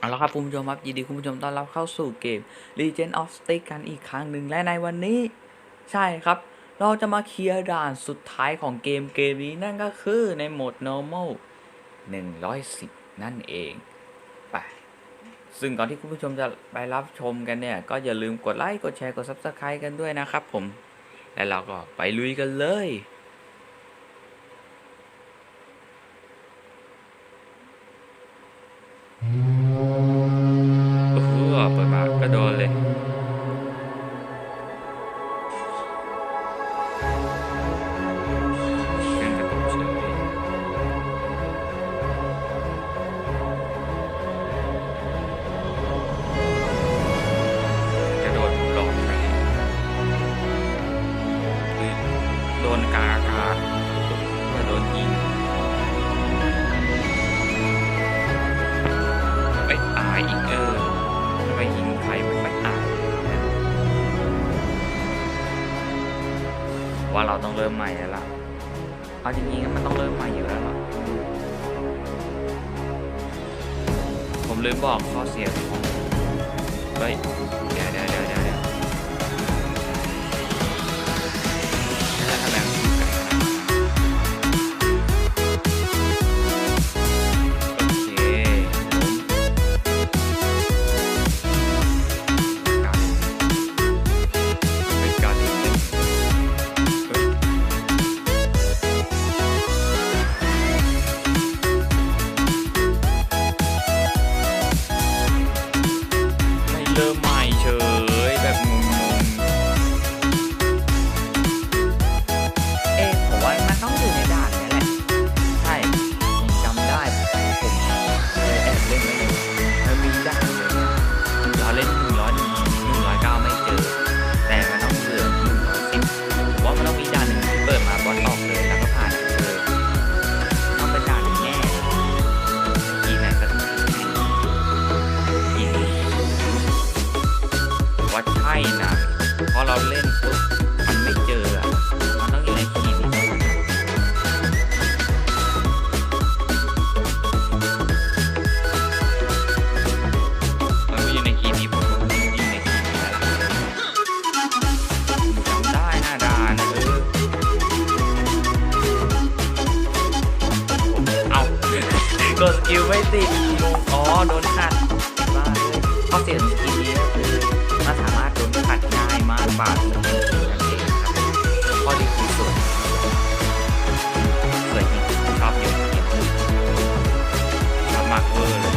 เอาละครับคุณผู้ชมครับยินดีคุณผู้ชมต้อนรับเข้าสู่เกม Legend of Stick กันอีกครั้งหนึ่งและในวันนี้ ใช่ครับ เราจะมาเคลียร์ด่านสุดท้ายของเกมเกมนี้นั่นก็คือในโหมด normal 110 นั่นเองไปซึ่งก่อนที่คุณผู้ชมจะไปรับชมกันเนี่ย ก็อย่าลืมกดไลค์กดแชร์กด Subscribe กันด้วยนะครับผม และเราก็ไปลุยกันเลย ว่าเราต้องเริ่มใหม่แล้วล่ะเอาจริงๆมันต้องเริ่มใหม่อยู่แล้วล่ะผมลืมบอกข้อเสียของเฮ้ย ไเราเล่นปุ๊บมันไม่เจออะมันต้องอยู่ในคีย์นี้มันไม่อยู่ในคีย์นี้ผมก็ไม่อยู่ในคีย์นี้แล้วล่ะจำได้หน้าด่านเออผมเอากดสกิลไม่ติดงงอ๋อโดนขัดบ้าเลยข้อเสียของสกิลนี้ก็คือมันสามารถโดนขัดง่าย มากกว่าสกิลนั่นเองครับข้อดีคือสวยสวยจริงชอบอยู่กมนี้ชอบมากเวอร์เลย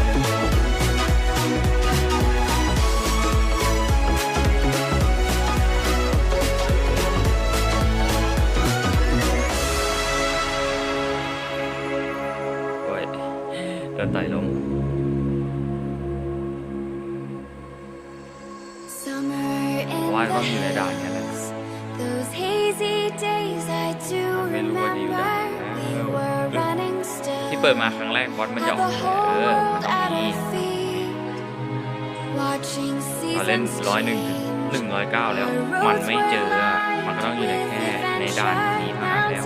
โอ้ยโดนต่อยลง ไม่รู้ว่าดีหรือเปล่าที่เปิดมาครั้งแรกบอสมันจะออกแผลเออมันต้องมีเราเล่นร้อยหนึ่งถึงหนึ่งร้อยเก้าแล้ว มันไม่เจออะมันก็ต้องอยู่ในแค่ในด่านนี้เท่านั้นแล้ว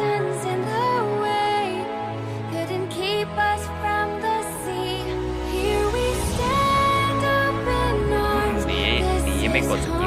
ดีดีไม่กดสกิลก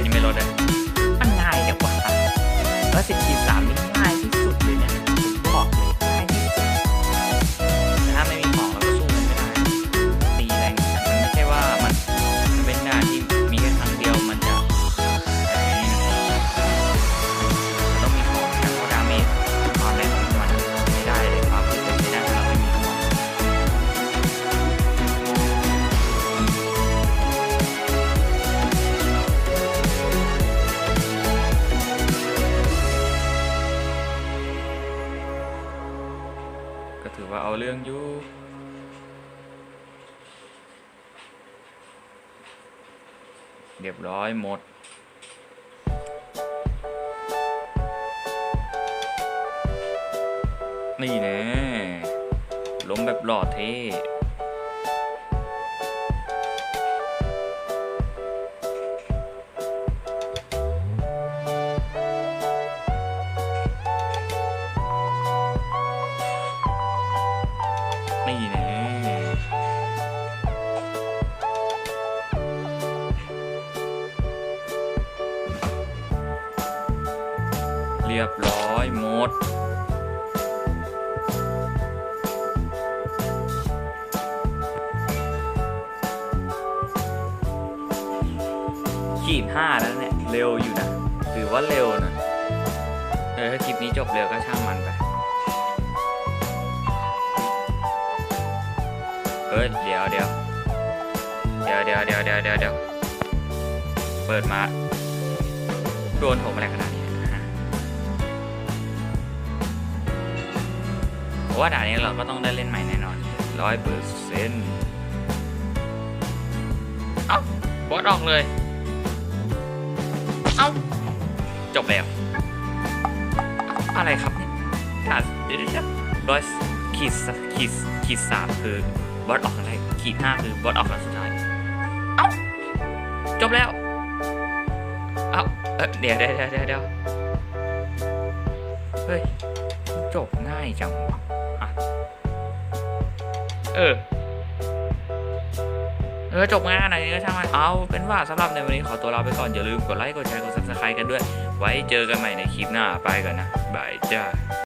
เล่นยัง ถือว่าเอาเรื่องอยู่เรียบร้อยหมด นี่แน่ล้มแบบหล่อเท่ เรียบร้อยหมด ขีดห้าแล้วเนี่ย เร็วอยู่นะถือว่าเร็วนะเออถ้าคลิปนี้จบเร็วก็ช่างมันไปเฮ้ยเดี๋ยวเดี๋ยวเดี๋ยวเดี๋ยวเดี๋ยวเดี๋ยวเดี๋ยวเปิดมา โดนถมอะไรขนาดนี้ ผมว่าด่านนี้เราก็ต้องได้เล่นใหม่แน่นอนร้อยเปอร์เซ็นต์เอ้าบอสออกเลย เอ้า จบแล้ว อะไรครับด่านเดี๋ยวร้อยขีดขีดขีดสามคือบอสออกครั้งแรกขีดห้าคือบอสออกครั้งสุดท้าย เอ้า จบแล้ว เอ้าเดี๋ยวเดี๋ยวเดี๋ยวเดี๋ยวเฮ้ย จบง่ายจังวะ เออ เออจบงานอะไรก็ช่างมันเอาเป็นว่าสำหรับในวันนี้ขอตัวลาไปก่อน อย่าลืมกดไลค์ กดแชร์ กดซับสไครต์กันด้วย ไว้เจอกันใหม่ในคลิปหน้า ไปก่อนนะ บายจ้า